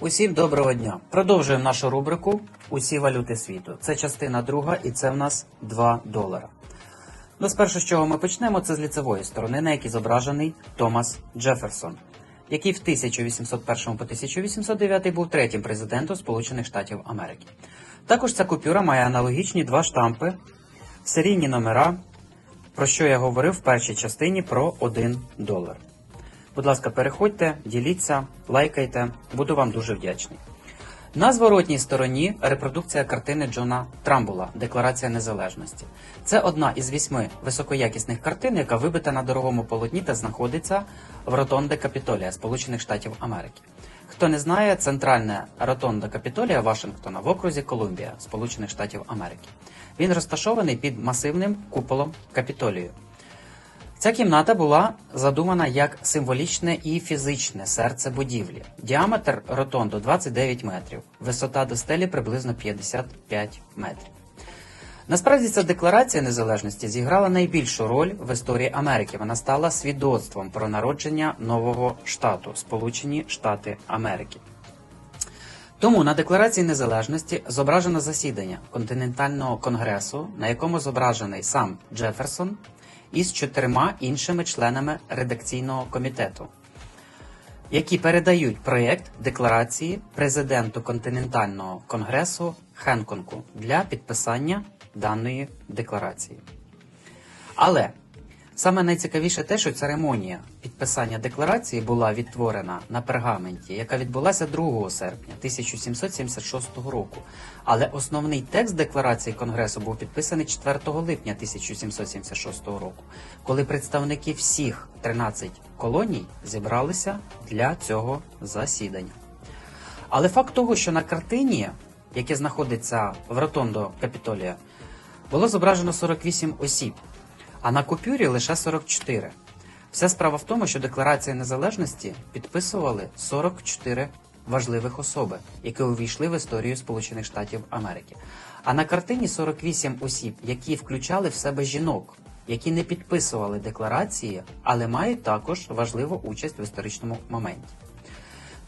Усім доброго дня. Продовжуємо нашу рубрику Усі валюти світу. Це частина друга, і це в нас 2 долара. Ну, спершу, з чого ми почнемо, це з ліцевої сторони, на якій зображений Томас Джеферсон, який в 1801 по 1809 був третім президентом Сполучених Штатів Америки. Також ця купюра має аналогічні два штампи, серійні номера, про що я говорив в першій частині про 1 долар. Будь ласка, переходьте, діліться, лайкайте, буду вам дуже вдячний. На зворотній стороні репродукція картини Джона Трамбула Декларація незалежності. Це одна із вісьми високоякісних картин, яка вибита на дорогому полотні та знаходиться в Ротонде Капітолія Сполучених Штатів Америки. Хто не знає, центральне Ротонда Капітолія Вашингтона в окрузі Колумбія Сполучених Штатів Америки. Він розташований під масивним куполом Капітолію. Ця кімната була задумана як символічне і фізичне серце будівлі. Діаметр ротонду 29 метрів, висота до стелі приблизно 55 метрів. Насправді ця декларація незалежності зіграла найбільшу роль в історії Америки. Вона стала свідоцтвом про народження нового штату Сполучені Штати Америки. Тому на Декларації Незалежності зображено засідання континентального конгресу, на якому зображений сам Джеферсон із чотирма іншими членами редакційного комітету, які передають проєкт декларації президенту континентального конгресу Хенконку для підписання даної декларації. Але саме найцікавіше те, що церемонія підписання декларації була відтворена на пергаменті, яка відбулася 2 серпня 1776 року. Але основний текст декларації Конгресу був підписаний 4 липня 1776 року, коли представники всіх 13 колоній зібралися для цього засідання. Але факт того, що на картині, яке знаходиться в Ротондо Капітолія, було зображено 48 осіб, а на купюрі лише 44. Вся справа в тому, що Декларація незалежності підписували 44 важливих особи, які увійшли в історію Сполучених Штатів Америки. А на картині 48 осіб, які включали в себе жінок, які не підписували декларації, але мають також важливу участь в історичному моменті.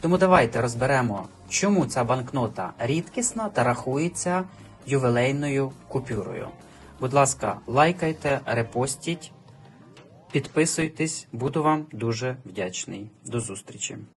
Тому давайте розберемо, чому ця банкнота рідкісна та рахується ювілейною купюрою. Будь ласка, лайкайте, репостіть, підписуйтесь, буду вам дуже вдячний. До зустрічі!